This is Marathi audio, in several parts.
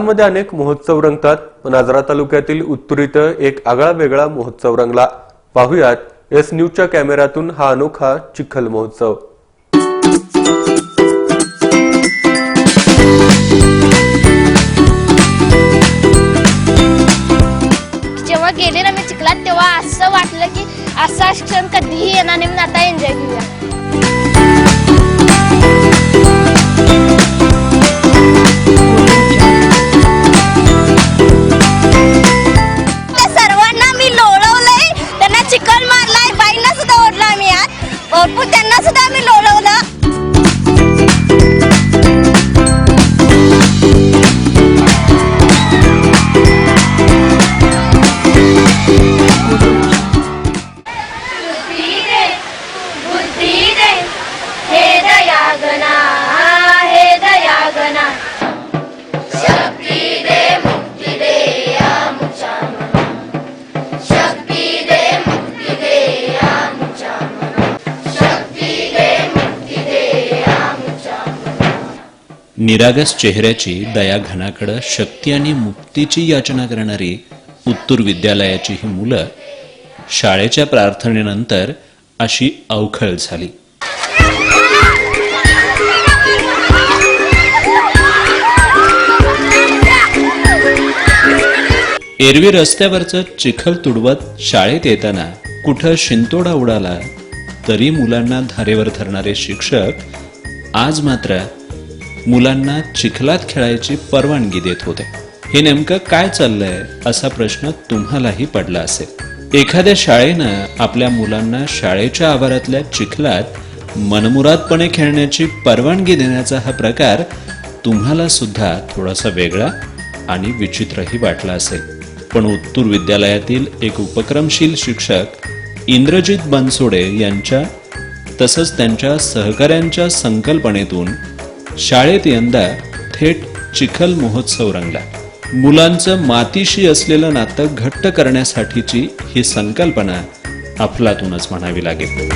मध्ये अनेक महोत्सव रंगतात. पण आजरा तालुक्यातील उत्तूर इथं एक आगळा वेगळा महोत्सव रंगला. पाहुयात एस न्यूजच्या कॅमेऱ्यातून हा अनोखा चिखल महोत्सव. निरागस चेहऱ्याची दया घनाकडं शक्ती आणि मुक्तीची याचना करणारी उत्तूर विद्यालयाची ही मुलं शाळेच्या प्रार्थनेनंतर अशी अवखळ झाली. एरवी रस्त्यावरचं चिखल तुडवत शाळेत येताना कुठं शिंतोडा उडाला तरी मुलांना धारेवर धरणारे शिक्षक आज मात्र मुलांना चिखलात खेळायची परवानगी देत होते. हे नेमकं काय चाललंय असा प्रश्न तुम्हालाही पडला असेल. एखाद्या शाळेनं आपल्या मुलांना शाळेच्या आवारातल्या चिखलात मनमुरादपणे खेळण्याची परवानगी देण्याचा हा प्रकार तुम्हाला सुद्धा थोडासा वेगळा आणि विचित्रही वाटला असेल. पण उत्तूर विद्यालयातील एक उपक्रमशील शिक्षक इंद्रजित बनसोडे यांच्या तसंच त्यांच्या सहकाऱ्यांच्या संकल्पनेतून शाळेत यंदा थेट चिखल महोत्सव रंगला. मुलांचं मातीशी असलेलं नातं घट्ट करण्यासाठीची ही संकल्पना अफलातूनच म्हणावी लागेल.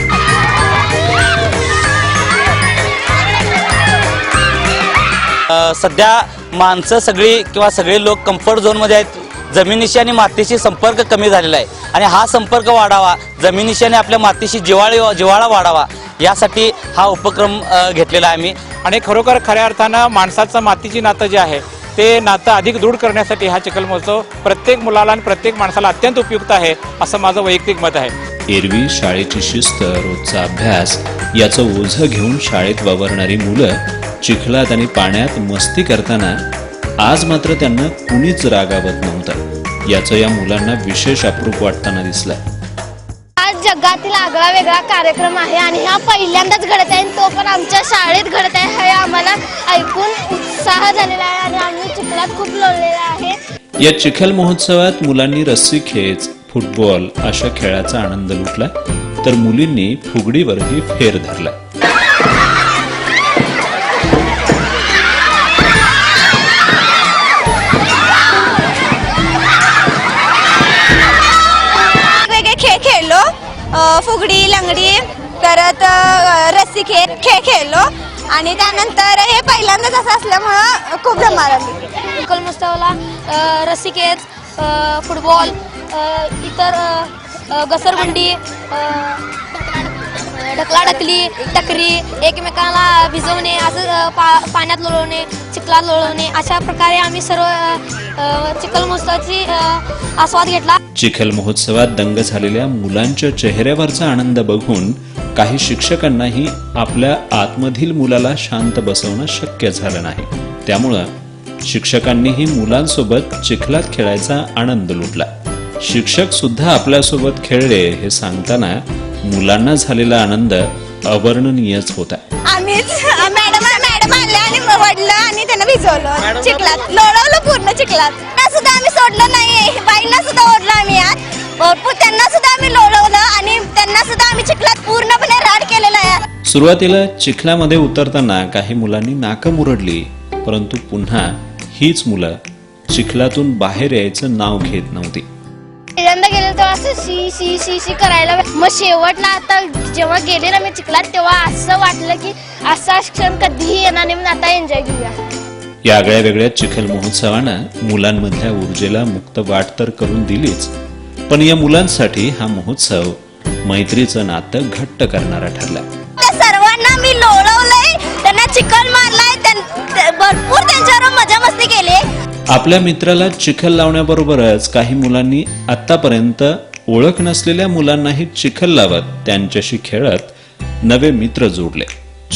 सध्या माणसं सगळी किंवा सगळे लोक कम्फर्ट झोनमध्ये आहेत. जमिनीशी आणि मातीशी संपर्क कमी झालेला आहे. आणि हा संपर्क वाढावा. जमिनीशी आणि आपल्या मातीशी जिवाळी जिवाळा वाढावा. यासाठी हा उपक्रम घेतलेला आहे आम्ही. आणि खरोखर खऱ्या अर्थानं माणसाचं मातीची नातं जे आहे ते नातं अधिक दृढ करण्यासाठी हा चिखल महोत्सव प्रत्येक मुलाला आणि प्रत्येक माणसाला अत्यंत उपयुक्त आहे असं माझं वैयक्तिक मत आहे. एरवी शाळेची शिस्त रोजचा अभ्यास याचं ओझं घेऊन शाळेत वावरणारी मुलं चिखलात आणि पाण्यात मस्ती करताना आज मात्र त्यांना कुणीच रागावत नव्हतं. याचं या मुलांना विशेष अप्रूप वाटताना दिसलं जगातील आगळा वेगळा कार्यक्रम आहे आणि हा पहिल्यांदाच घडत आहे आणि तो पण आमच्या शाळेत घडत आहे. हे आम्हाला ऐकून उत्साह झालेला आहे आणि आम्ही चिखलात खूप लोळलेला आहे. या चिखल महोत्सवात मुलांनी रस्सी खेच फुटबॉल अशा खेळाचा आनंद लुटला तर मुलींनी फुगडीवरही फेर धरला. फुगडी लंगडी परत रस्सी खेळ खेळ खेळलो. आणि त्यानंतर हे पहिल्यांदाच असं असल्यामुळं खूप धमाल आली चिखल महोत्सवाला फुटबॉल इतर घसरगुंडी ढकला ढकलाढकली टकरी एकमेकांना भिजवणे असं पा पाण्यात लोळवणे चिखलात लोळवणे अशा प्रकारे आम्ही सर्व चिखल महोत्सवाची आस्वाद घेतला. चिखल महोत्सवात दंग झालेल्या मुलांच्या चेहऱ्यावरचा आनंद बघून काही शिक्षकांनाही आपल्या आतमधील मुलाला शांत बसवणं शक्य झालं नाही. त्यामुळं शिक्षकांनीही मुलांसोबत चिखलात खेळायचा आनंद लुटला. शिक्षक सुद्धा आपल्यासोबत खेळले हे सांगताना मुलांना झालेला आनंद अवर्णनीयच होता. मॅडम मॅडम आणि वडलं आणि त्यांना भिजवलं चिखलात लोळवलं पूर्ण चिखलात. सुद्धा आम्ही सोडलं नाही सुरुवातीला चिखलामध्ये उतरताना काही मुलांनी नाकं मुरडली परंतु पुन्हा हीच मुलं चिखलातून बाहेर यायचं नाव घेत नव्हती. पहिल्यांदा गेले तेव्हा असं शी शी शी शी करायला मग शेवटला आता जेव्हा गेले ना मी चिखलात तेव्हा असं वाटलं की असा क्षण कधीही येणार नाही म्हणून आता एन्जॉय घेऊया या आगळ्या वेगळ्या चिखल महोत्सवानं मुलांमधल्या ऊर्जेला मुक्त वाट तर करून दिलीच पण या मुलांसाठी हा महोत्सव मैत्रीचं नातं घट्ट करणारा ठरला. त्या सर्वांना मी लोळवलंय. त्यांना चिकन मारलाय. भरपूर त्यांच्यावर मजा मस्ती केली. आपल्या मित्राला चिखल लावण्याबरोबरच काही मुलांनी आतापर्यंत ओळख नसलेल्या मुलांनाही चिखल लावत त्यांच्याशी खेळत नवे मित्र जोडले.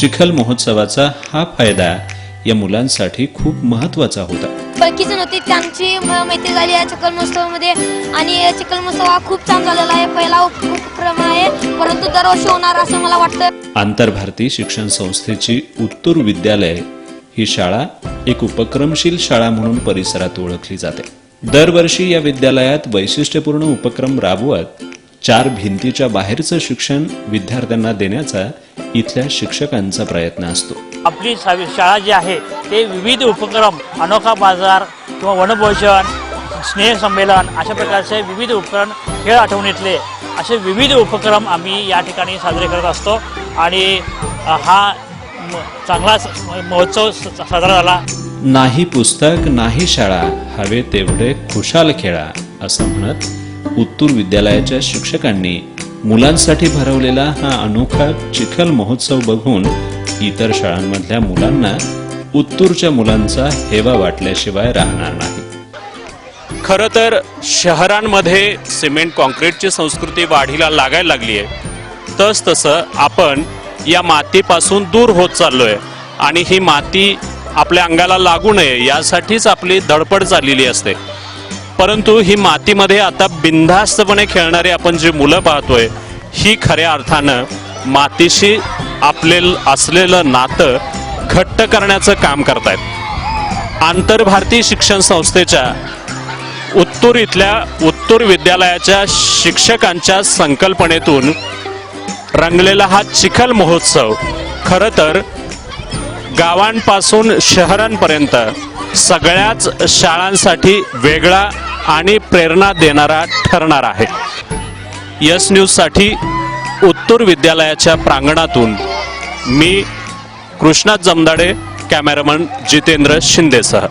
चिखल महोत्सवाचा हा फायदा या मुलांसाठी खूप महत्त्वाचा होता. बाकी जण होती त्यांची मैत्री झाली या चिकल महोत्सवामध्ये. आणि चिकल महोत्सव हा खूप छान झालेला आहे. पहिला उप- उपक्रम आहे. परंतु दरवर्षी होणार असं मला वाटतं. आंतरभारती शिक्षण संस्थेची उत्तूर विद्यालय ही शाळा एक उपक्रमशील शाळा म्हणून परिसरात ओळखली जाते. दरवर्षी या विद्यालयात वैशिष्ट्यपूर्ण उपक्रम राबवत चार भिंतीच्या बाहेरचं शिक्षण विद्यार्थ्यांना देण्याचा इथल्या शिक्षकांचा प्रयत्न असतो. आपली शाळा जी आहे ते विविध उपक्रम अनोखा बाजार किंवा वनभोजन स्नेहसंमेलन अशा प्रकारचे विविध उपक्रम खेळ आठवणीतले. असे विविध उपक्रम आम्ही या ठिकाणी साजरे करत असतो. आणि हा चांगला महोत्सव साजरा झाला. नाही पुस्तक नाही शाळा हवे तेवढे खुशाल खेळा असं म्हणत उत्तूर विद्यालयाच्या शिक्षकांनी मुलांसाठी भरवलेला हा अनोखा चिखल महोत्सव बघून इतर शाळांमधल्या मुलांना उत्तूरच्या मुलांचा हेवा वाटल्याशिवाय राहणार नाही. खरं तर शहरांमध्ये सिमेंट कॉन्क्रीटची संस्कृती वाढीला लागायला लागली आहे तस तसं आपण या मातीपासून दूर होत चाललोय. आणि ही माती आपल्या अंगाला लागू नये यासाठीच आपली धडपड चाललेली असते. परंतु ही मातीमध्ये आता बिनधास्तपणे खेळणारी आपण जी मुलं पाहतोय ही खऱ्या अर्थानं मातीशी आपले असलेलं नातं घट्ट करण्याचं काम करतायत. आंतरभारतीय शिक्षण संस्थेच्या उत्तूर इथल्या उत्तूर विद्यालयाच्या शिक्षकांच्या संकल्पनेतून रंगलेला हा चिखल महोत्सव. खरं तर गावांपासून शहरांपर्यंत सगळ्याच शाळांसाठी वेगळा आणि प्रेरणा देणारा ठरणार आहे. यस न्यूजसाठी उत्तूर विद्यालयाच्या प्रांगणातून मी कृष्णा जमदाडे कॅमेरामन जितेंद्र शिंदेसह.